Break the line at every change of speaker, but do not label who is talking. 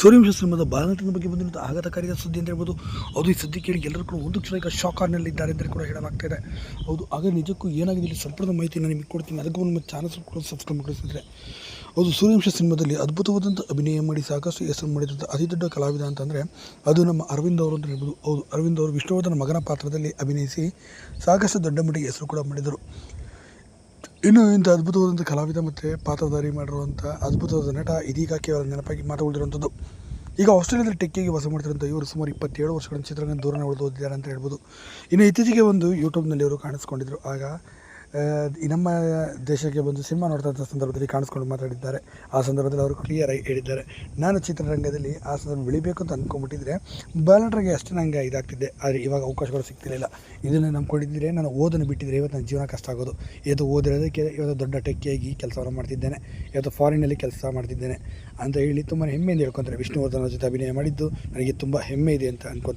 ಸೂರ್ಯವಂಶ ಸಿನಿಮಾದ ಬಾಲನಟನ ಬಗ್ಗೆ ಬಂದಿರುವಂಥ ಆಘಾತಕಾರಿಯ ಸುದ್ದಿ ಅಂತ ಹೇಳ್ಬೋದು. ಅದು ಈ ಸುದ್ದಿ ಕೇಳಿ ಎಲ್ಲರೂ ಕೂಡ ಒಂದು ಕ್ಷಣ ಈಗ ಶಾಕಾರ್ನಲ್ಲಿದ್ದಾರೆ ಅಂತ ಕೂಡ ಹೇಳಲಾಗ್ತಾ ಇದೆ. ಹೌದು, ಹಾಗೆ ನಿಜಕ್ಕೂ ಏನಾಗಿದೆ ಇಲ್ಲಿ ಸಂಪೂರ್ಣ ಮಾಹಿತಿ ನಾನು ನಿಮಗೆ ಕೊಡ್ತೀನಿ. ಅದಕ್ಕೂ ನಮ್ಮ ಚಾನಲ್ ಕೂಡ ಸಬ್ಸ್ಕ್ರೈಬ್ ಮಾಡಿಸಿದ್ರೆ ಹೌದು ಸೂರ್ಯವಂಶ ಸಿನಿಮಾದಲ್ಲಿ ಅದ್ಭುತವಾದಂಥ ಅಭಿನಯ ಮಾಡಿ ಸಾಕಷ್ಟು ಹೆಸರು ಮಾಡಿದಂಥ ಅತಿ ದೊಡ್ಡ ಕಲಾವಿದ ಅಂತಂದರೆ ಅದು ನಮ್ಮ ಅರವಿಂದ್ ಅವರು ಅಂತ ಹೇಳ್ಬೋದು. ಹೌದು, ಅರವಿಂದ್ ಅವರು ವಿಷ್ಣುವರ್ಧನ ಮಗನ ಪಾತ್ರದಲ್ಲಿ ಅಭಿನಯಿಸಿ ಸಾಕಷ್ಟು ದೊಡ್ಡ ಮಟ್ಟಿಗೆ ಹೆಸರು ಕೂಡ ಮಾಡಿದರು. ಇನ್ನು ಇಂಥ ಅದ್ಭುತವಾದಂಥ ಕಲಾವಿದ ಮತ್ತು ಪಾತ್ರಧಾರಿ ಮಾಡಿರುವಂಥ ಅದ್ಭುತವಾದ ನಟ ಇದೀಗ ಕೇವಲ ನೆನಪಾಗಿ ಮಾತು ಉಳಿದಿರುವಂಥದ್ದು ಈಗ ಆಸ್ಟ್ರೇಲಿಯಾದಲ್ಲಿ ಟೆಕ್ಕಿಗೆ ವಾಸ ಮಾಡ್ತಿರುವಂಥ ಇವರು ಸುಮಾರು ಇಪ್ಪತ್ತೇಳು ವರ್ಷಗಳ ಚಿತ್ರಗಳನ್ನು ದೂರನ ಉಳಿದೋದಿದ್ದಾರೆ ಅಂತ ಹೇಳ್ಬೋದು. ಇನ್ನು ಇತ್ತೀಚೆಗೆ ಒಂದು ಯೂಟ್ಯೂಬ್ನಲ್ಲಿ ಇವರು ಕಾಣಿಸ್ಕೊಂಡಿದ್ರು. ಆಗ ನಮ್ಮ ದೇಶಕ್ಕೆ ಬಂದು ಸಿನಿಮಾ ನೋಡ್ತಾ ಸಂದರ್ಭದಲ್ಲಿ ಕಾಣಿಸ್ಕೊಂಡು ಮಾತಾಡಿದ್ದಾರೆ. ಆ ಸಂದರ್ಭದಲ್ಲಿ ಅವರು ಕ್ಲಿಯರ್ ಆಗಿ ಹೇಳಿದ್ದಾರೆ. ನಾನು ಚಿತ್ರರಂಗದಲ್ಲಿ ಆ ಸಂದರ್ಭ ಬೆಳಿಬೇಕು ಅಂತ ಅಂದ್ಕೊಂಡ್ಬಿಟ್ಟಿದ್ರೆ ಬಾಲನಟರಿಗೆ ಅಷ್ಟು ನನಗೆ ಇದಾಗ್ತಿದ್ದೆ ಆದರೆ ಇವಾಗ ಅವಕಾಶಗಳು ಸಿಗ್ತಿರಲಿಲ್ಲ. ಇದನ್ನು ನಂಬ್ಕೊಂಡಿದ್ದರೆ ನಾನು ಓದನ್ನು ಬಿಟ್ಟಿದ್ರೆ ಇವತ್ತು ನನ್ನ ಜೀವನ ಕಷ್ಟ ಆಗೋದು. ಇವತ್ತು ಓದಿರೋದಕ್ಕೆ ಇವತ್ತು ದೊಡ್ಡ ಟೆಕ್ಕಿಯಾಗಿ ಕೆಲಸವನ್ನು ಮಾಡ್ತಿದ್ದೇನೆ. ಇವತ್ತು ಫಾರಿನಲ್ಲಿ ಕೆಲಸ ಮಾಡ್ತಿದ್ದೇನೆ ಅಂತ ಹೇಳಿ ತುಂಬ ಹೆಮ್ಮೆಯಿಂದ ಹೇಳ್ಕೊತಾರೆ. ವಿಷ್ಣುವರ್ಧನ ಜೊತೆ ಅಭಿನಯ ಮಾಡಿದ್ದು ನನಗೆ ತುಂಬ ಹೆಮ್ಮೆ ಇದೆ ಅಂತ ಅನ್ಕೊತಾರೆ